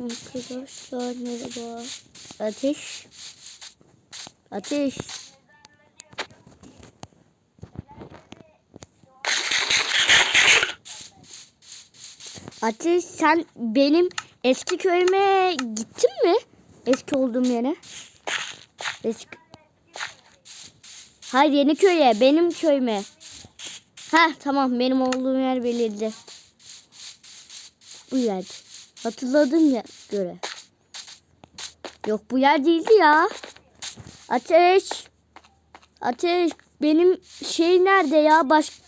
Arkadaşlar merhaba. Ateş. Ateş. Ateş sen benim eski köyüme gittin mi? Eski olduğum yere. Eski... Hayır yeni köye benim köyüme. Ha tamam benim olduğum yer belirli. Bu yer. Hatırladım ya göre. Yok bu yer değildi ya. Ateş. Ateş. Benim şey nerede ya? Baş...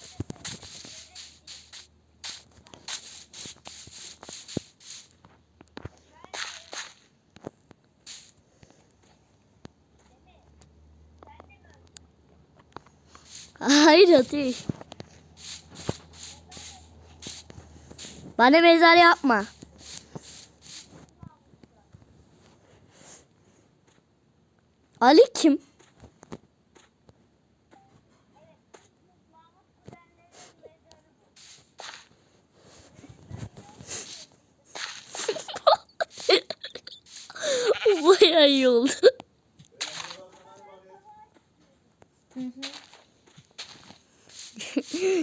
Hayır Ateş. Bana mezar yapma. Ali kim? Bu Bayağı iyi oldu.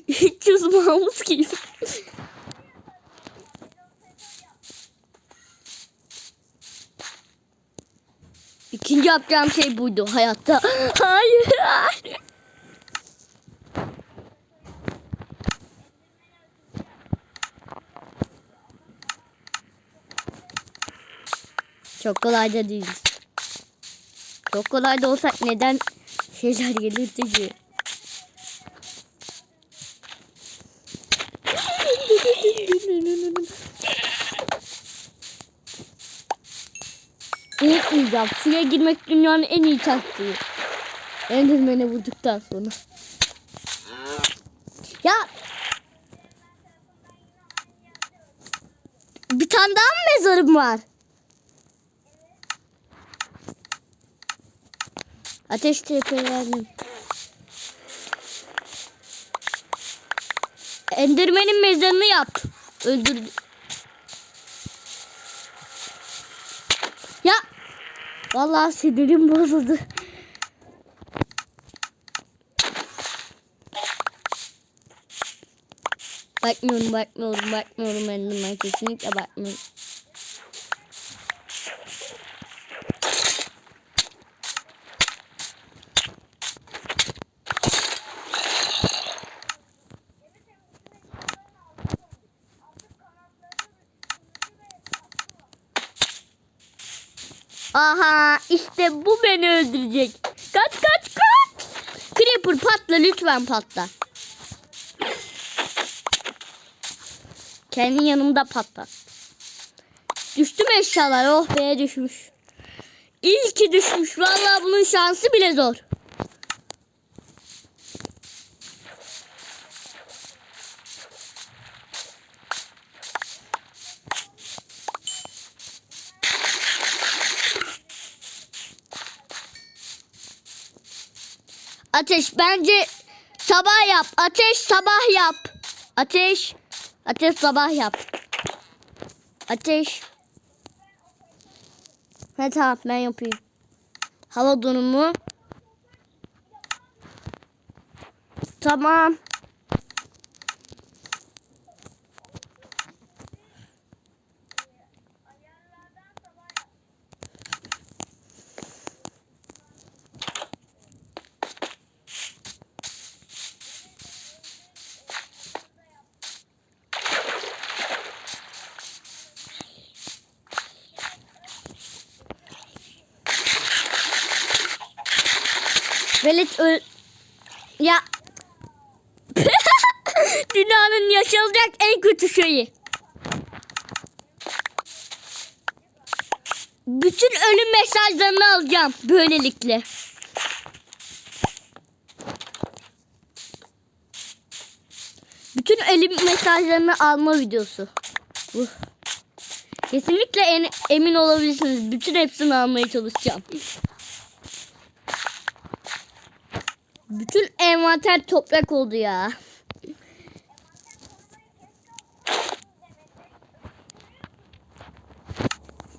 Üç yüz Mahmut gibi. İkinci yapacağım şey buydu hayatta. Hayır. Çok kolay da değil. Çok kolay da olsak neden şeyler gelirdi ki? Unutmayacağım. Suya girmek dünyanın en iyi taktiği. Enderman'e vurduktan sonra. Ya. Bir tane daha mı mezarım var? Ateş tepelerinin. Enderman'in mezarını yap. Öldür. Ya. Vallahi sinirim bozuldu. Bakmıyorum, bakmıyorum, bakmıyorum Enderman kesinlikle bakmıyorum. Aha işte bu beni öldürecek. Kaç kaç kaç. Creeper patla lütfen patla. Kendi yanımda patlat. Düştü mü eşyalar? Oh be düşmüş. İyi ki düşmüş. Vallahi bunun şansı bile zor. Ateş bence sabah yap. Ateş sabah yap. Ateş. Ateş sabah yap. Ateş. Ha tamam ben yapayım. Hava durumu. Tamam. Velet öl... Ya... Dünyanın yaşanacak en kötü şeyi. Bütün ölüm mesajlarını alacağım böylelikle. Bütün ölüm mesajlarını alma videosu. Bu. Kesinlikle en, emin olabilirsiniz. Bütün hepsini almaya çalışacağım. Bütün envanter toprak oldu ya.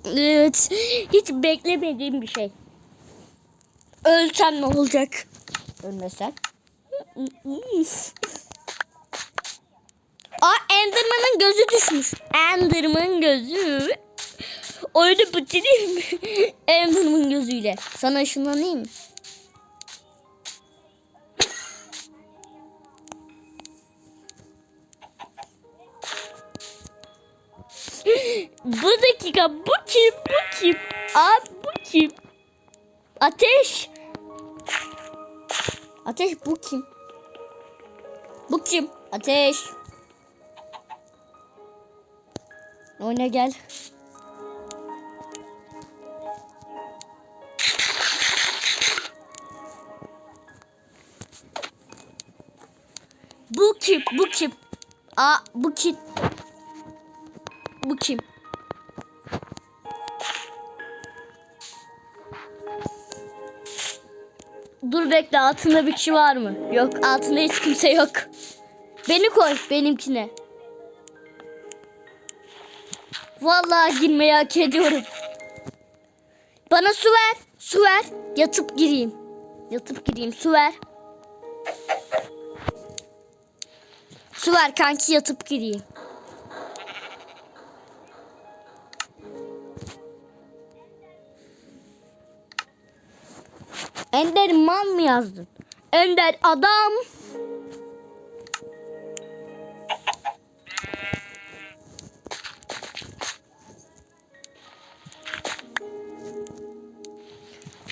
Evet. Hiç beklemediğim bir şey. Ölsem ne olacak? Ölmesem. Aa Enderman'ın gözü düşmüş. Enderman gözü. Oyunu bitireyim mi? Enderman gözüyle. Sana ışınlanayım mı? Bu dakika bu kim? Bu kim? Aa bu kim? Ateş. Ateş bu kim? Bu kim? Ateş. Oyna gel. Bu kim? Bu kim? Aa bu kim? Bu kim? Dur bekle altında bir kişi var mı? Yok altında hiç kimse yok. Beni koy benimkine. Vallahi girmeyi hak ediyorum. Bana su ver. Su ver. Yatıp gireyim. Yatıp gireyim. Su ver. Su ver kanki yatıp gireyim. Ender man mı yazdın? Ender adam.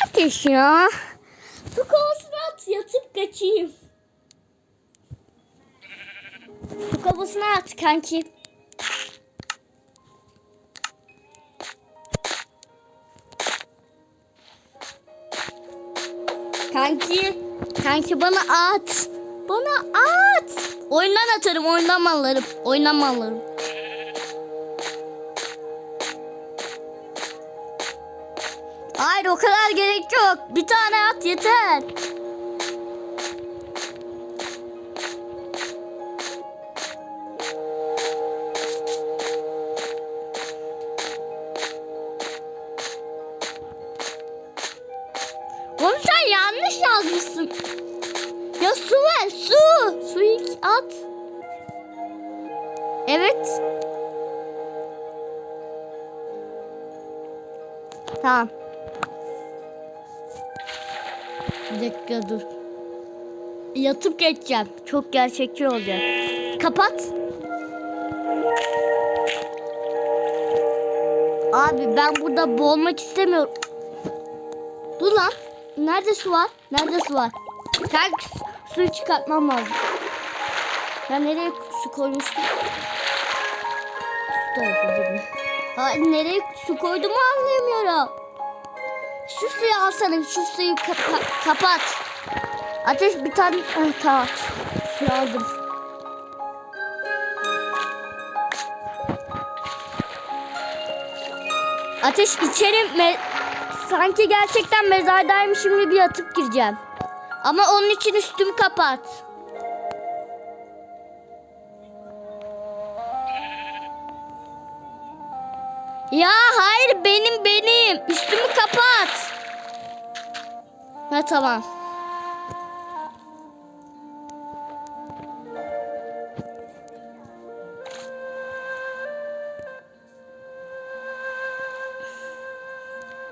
Ateş ya. Su kovasına at yatıp kaçayım. Su kovasına at kanki. Kanki, kanki bana at. Bana at. Oyundan atarım, oyundan mallarım. Oyundan mallarım. Hayır o kadar gerek yok. Bir tane at yeter. Dakika dur. Yatıp geçeceğim. Çok gerçekçi olacak. Kapat. Abi ben burada boğulmak istemiyorum. Dur lan. Nerede su var? Nerede su var? Ben suyu çıkartmam lazım. Ben nereye su koymuştum? Hayır nereye su koyduğumu anlayamıyorum. Şu suyu alsana. Şu suyu kapa- kapat. Ateş bir tane... Ah, tamam. Suyu aldım. Ateş içeri me- sanki gerçekten mezardaymışım gibi yatıp gireceğim. Ama onun için üstümü kapat. Ya hayır benim benim. Üstümü kapat. Ha tamam.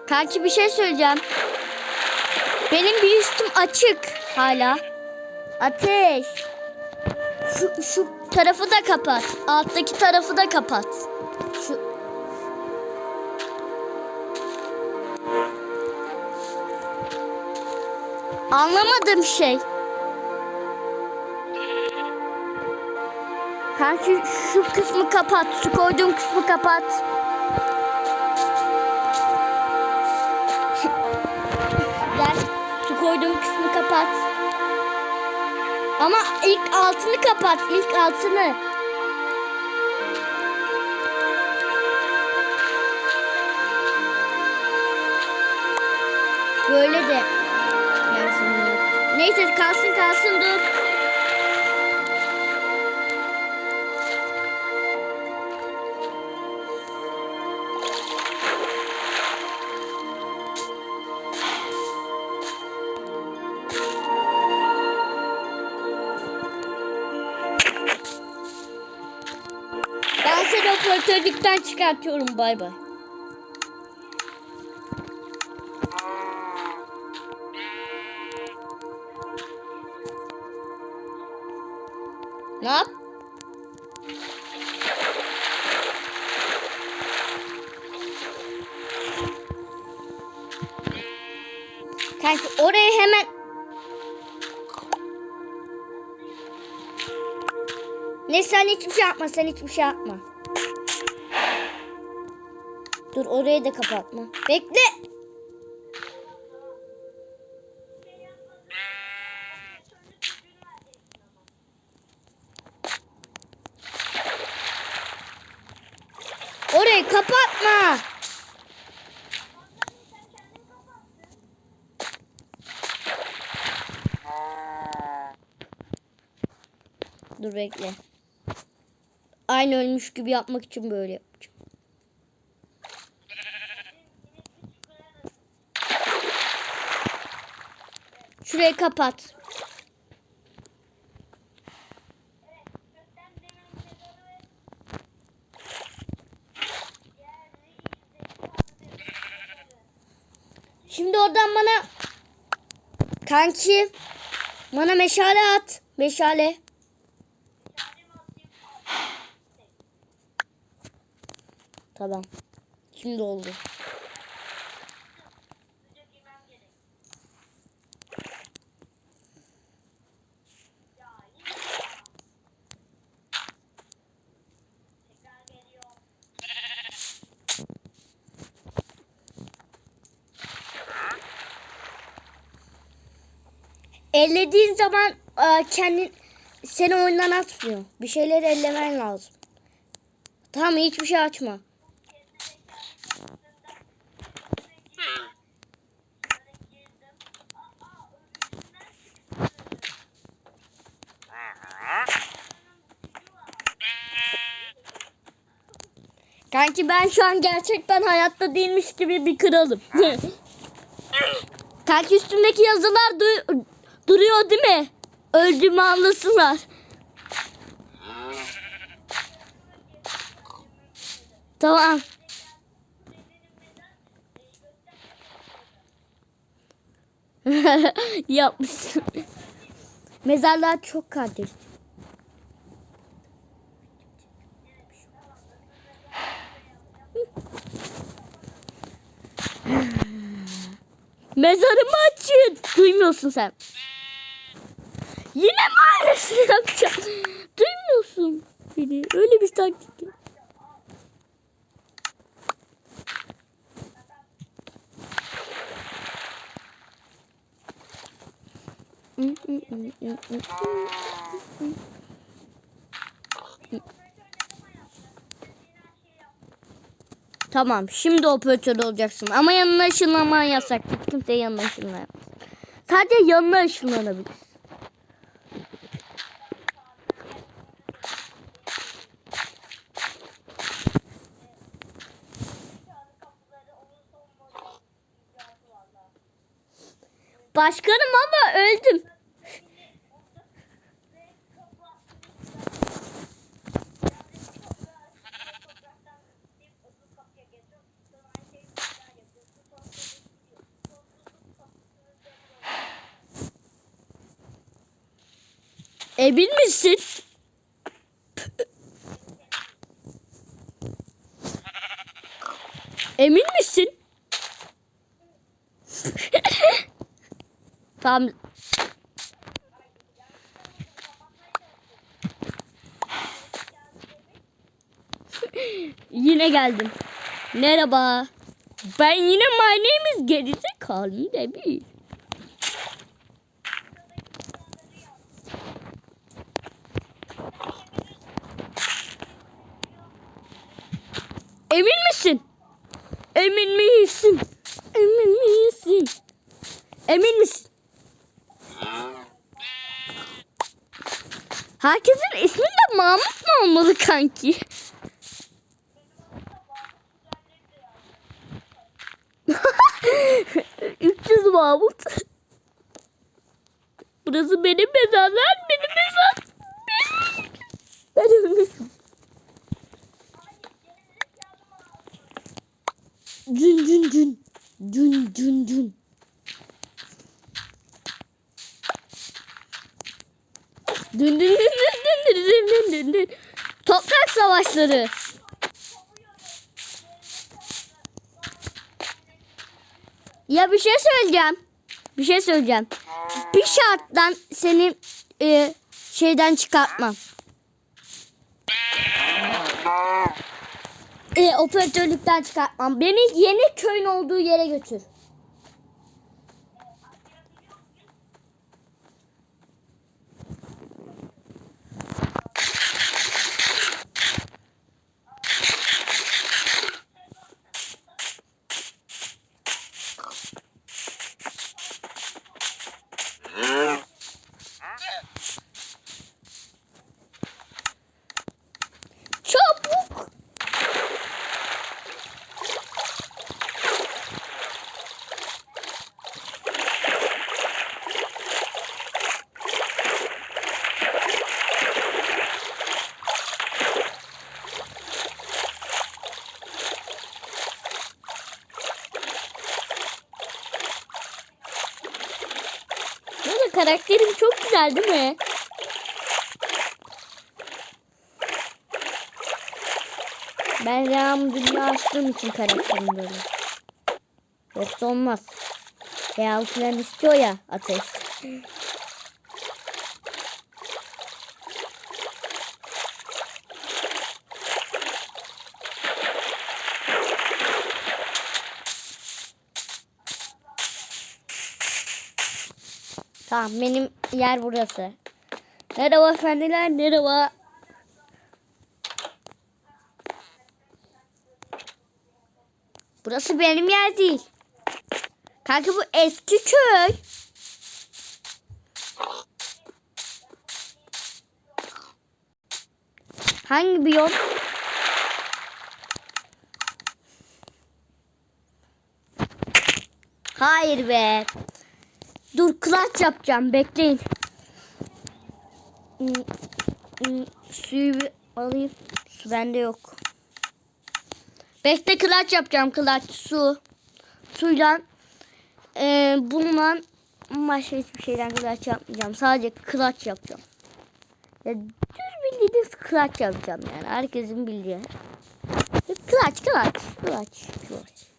Kanki bir şey söyleyeceğim. Benim bir üstüm açık hala. Ateş. Şu, şu tarafı da kapat. Alttaki tarafı da kapat. Şu Anlamadım şey. Kanki şu kısmı kapat. Su koyduğum kısmı kapat. Koyduğum kısmı kapat. Ama ilk altını kapat. ilk altını. Böyle de. Neyse kalsın kalsın dur. Operatörlükten çıkartıyorum. Bay bay. Ne yap? Kanka oraya hemen Ne sen hiçbir şey yapma sen hiçbir şey yapma. Orayı da kapatma. Bekle. Orayı kapatma. Dur bekle. Aynı ölmüş gibi yapmak için böyle yapacağım. Şurayı kapat. Şimdi oradan bana kanki bana meşale at. Meşale. Tamam. Şimdi oldu. Ellediğin zaman e, kendin seni oyundan atmıyor. Bir şeyleri ellemen lazım. Tamam hiçbir şey açma. Kanki ben şu an gerçekten hayatta değilmiş gibi bir kralım. Kanki üstümdeki yazılar du- duruyor değil mi? Öldüğümü anlasınlar. Tamam. Yapmışsın. Mezarlar çok kardeş. Mezarımı açın. Duymuyorsun sen. Yine aynısını yapacağım? Duymuyorsun beni. Öyle bir taktik. Tamam şimdi operatör olacaksın ama yanına ışınlaman yasak. Hiç kimse yanına ışınlanamaz. Sadece yanına ışınlanabilir. Başkanım ama öldüm. Emin misin? Emin misin? Tamam. Yine geldim. Merhaba. Ben yine my name is gerizekalı değil. Emin misin? Emin misin? Emin misin? Emin misin? Herkesin ismi de Mahmut mu olmalı kanki? Üç yüz Mahmut. Burası benim mezarlar, benim Savaşları. Ya bir şey söyleyeceğim. Bir şey söyleyeceğim. Bir şarttan seni e, şeyden çıkartmam. E, operatörlükten çıkartmam. Beni yeni köyün olduğu yere götür. Çabuk. Böyle karakterim çok güzel değil mi? Ben dünya açtığım için karakterim böyle. Yoksa olmaz. Real falan istiyor ya ateş. Tamam benim yer burası. Merhaba efendiler merhaba. Burası benim yer değil. Kanka bu eski köy. Hangi biyom? Hayır be. Dur clutch yapacağım bekleyin. Hmm, hmm, Suyu bir alayım. Su bende yok. Bekle clutch yapacağım clutch su. Suyla e, bununla başka hiçbir şeyden clutch yapmayacağım. Sadece clutch yapacağım. Ya düz bildiğiniz clutch yapacağım yani. Herkesin bildiği. Clutch clutch clutch clutch.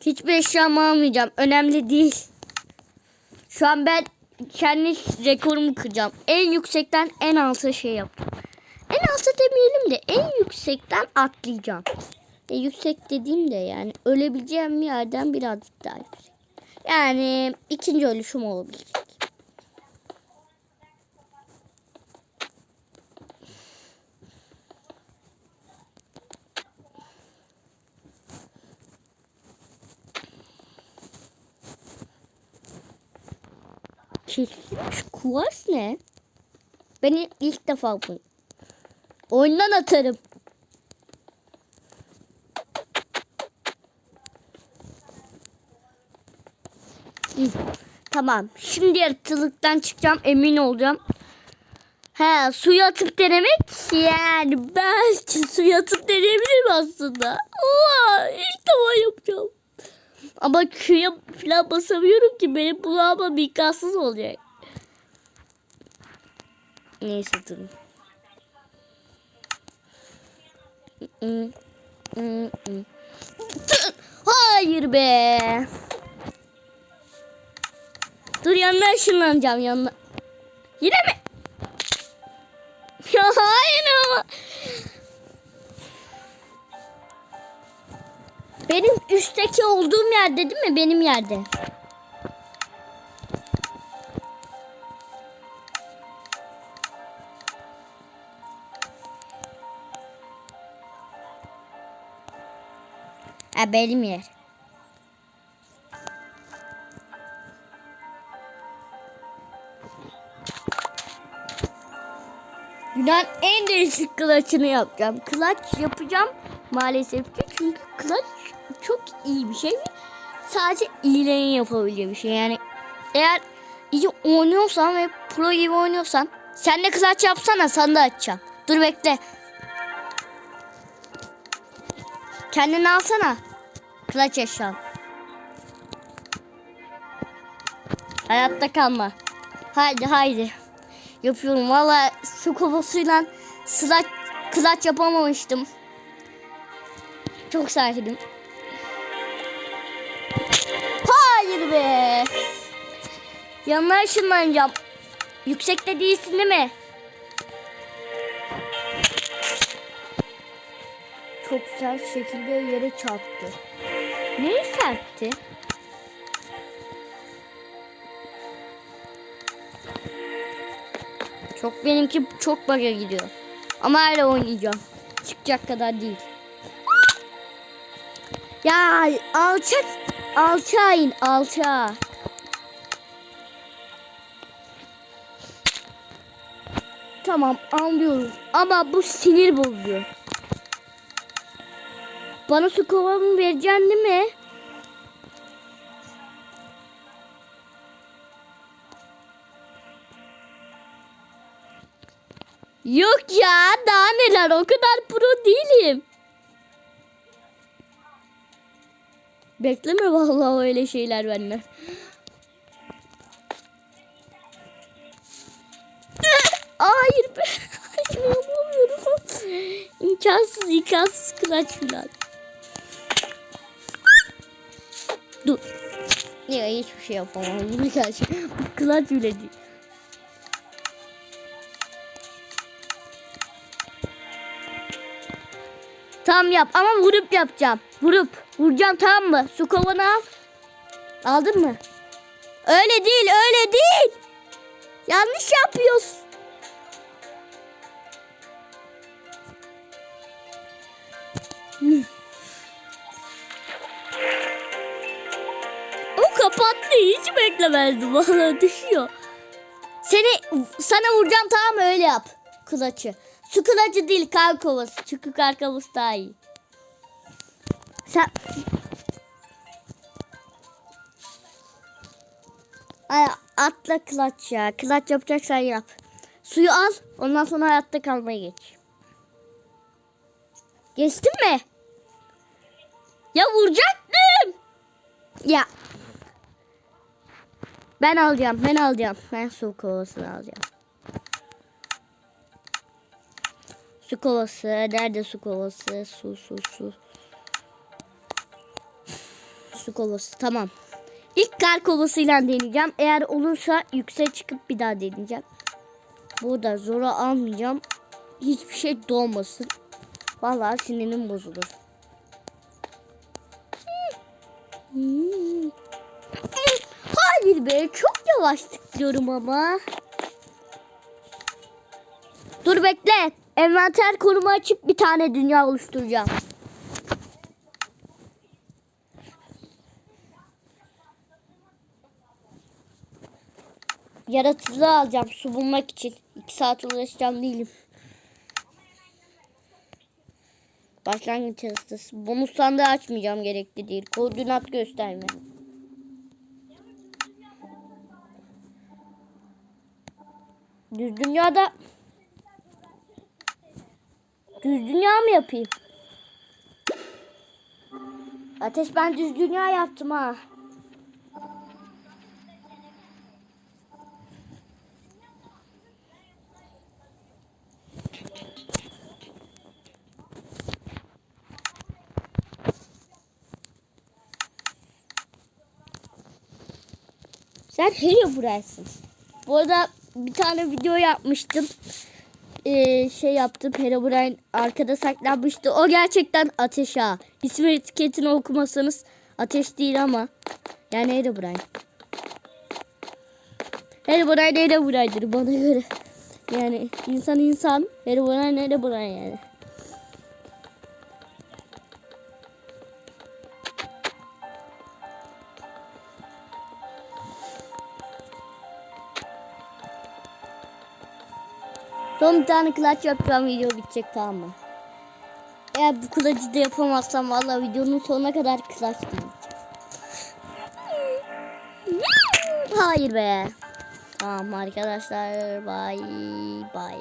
Hiçbir eşyamı almayacağım. Önemli değil. Şu an ben kendi rekorumu kıracağım. En yüksekten en alta şey yaptım. En alta demeyelim de en yüksekten atlayacağım. E, yüksek dediğim de yani ölebileceğim bir yerden birazcık daha yüksek. Yani ikinci ölüşüm olabilecek. Kesilmiş kuvars ne? Ben ilk defa bu. Oyundan atarım. Tamam. Şimdi yaratıcılıktan çıkacağım. Emin olacağım. He suya atıp denemek yani belki suya atıp deneyebilirim aslında. Oha ilk defa yapacağım. Ama Q'ya falan basamıyorum ki benim kulağıma mikansız olacak. Neyse durun. Hayır be. Dur yanına ışınlanacağım yanına. Yine mi? Hayır ama. Benim üstteki olduğum yerde değil mi? Benim yerde. Ha benim yer. Dünyanın en değişik kılaçını yapacağım. Kılaç yapacağım maalesef ki. Çünkü kılaç iyi bir şey ve sadece iyilerin yapabileceği bir şey. Yani eğer iyi oynuyorsan ve pro gibi oynuyorsan Sen de kılaç yapsana sana da açacağım. Dur bekle. Kendini alsana. Kılaç yaşam. Hayatta kalma. Haydi haydi. Yapıyorum. Valla su kovasıyla sılaç, kılaç yapamamıştım. Çok sakinim. Yanına ışınlanacağım. Yüksekte değilsin değil mi? Çok sert şekilde yere çarptı. Neyi sertti? Çok benimki çok baga gidiyor. Ama hala oynayacağım. Çıkacak kadar değil. Ya alçak alçağa in alçağa. Tamam anlıyorum ama bu sinir bozuyor. Bana su kovamı vereceksin değil mi? Yok ya daha neler o kadar pro değilim. Bekleme vallahi öyle şeyler benden. Hayır be. Yapamıyorum. İmkansız imkansız kılaç filan. Dur. Ya hiçbir şey yapamam. Bu kılaç, bu kılaç bile değil. Tamam yap ama vurup yapacağım. Vurup. Vuracağım tamam mı? Su kovanı al. Aldın mı? Öyle değil öyle değil. Yanlış yapıyorsun. O kapattı hiç beklemezdim. Valla düşüyor. Seni sana vuracağım tamam? Öyle yap. Kılaçı. Su kılıcı değil kar kovası. Çünkü kar kovası daha iyi. Sen... Ay, atla kılaç ya. Kılaç yapacaksan yap. Suyu al. Ondan sonra hayatta kalmaya geç. Geçtin mi? Ya vuracaktım. Ya. Ben alacağım. Ben alacağım. Ben su kovasını alacağım. Su kovası. Nerede su kovası? Su su su. Su kovası. Tamam. İlk kar kovasıyla deneyeceğim. Eğer olursa yüksek çıkıp bir daha deneyeceğim. Burada zora almayacağım. Hiçbir şey doğmasın. Vallahi sinirim bozulur. Hmm. Hayır be çok yavaş tıklıyorum ama. Dur bekle. Envanter konumu açıp bir tane dünya oluşturacağım. Yaratıcılığı alacağım su bulmak için. 2 saat uğraşacağım değilim. Başlangıç haritası. Bonus sandığı açmayacağım gerekli değil. Koordinat gösterme. Düz dünyada Düz dünya mı yapayım? Ateş ben düz dünya yaptım ha. Sen hele burasın. Bu arada bir tane video yapmıştım. Ee, şey yaptım. Herobrine arkada saklanmıştı. O gerçekten ateş ha. İsmi etiketini okumasanız ateş değil ama. Yani Herobrine. Herobrine Herobrine'dir bana göre. Yani insan insan. Herobrine Herobrine yani. Son bir tane clutch yapacağım video bitecek tamam mı? Eğer bu clutch'ı da yapamazsam valla videonun sonuna kadar clutch diyeceğim. Hayır be. Tamam arkadaşlar. Bye bye.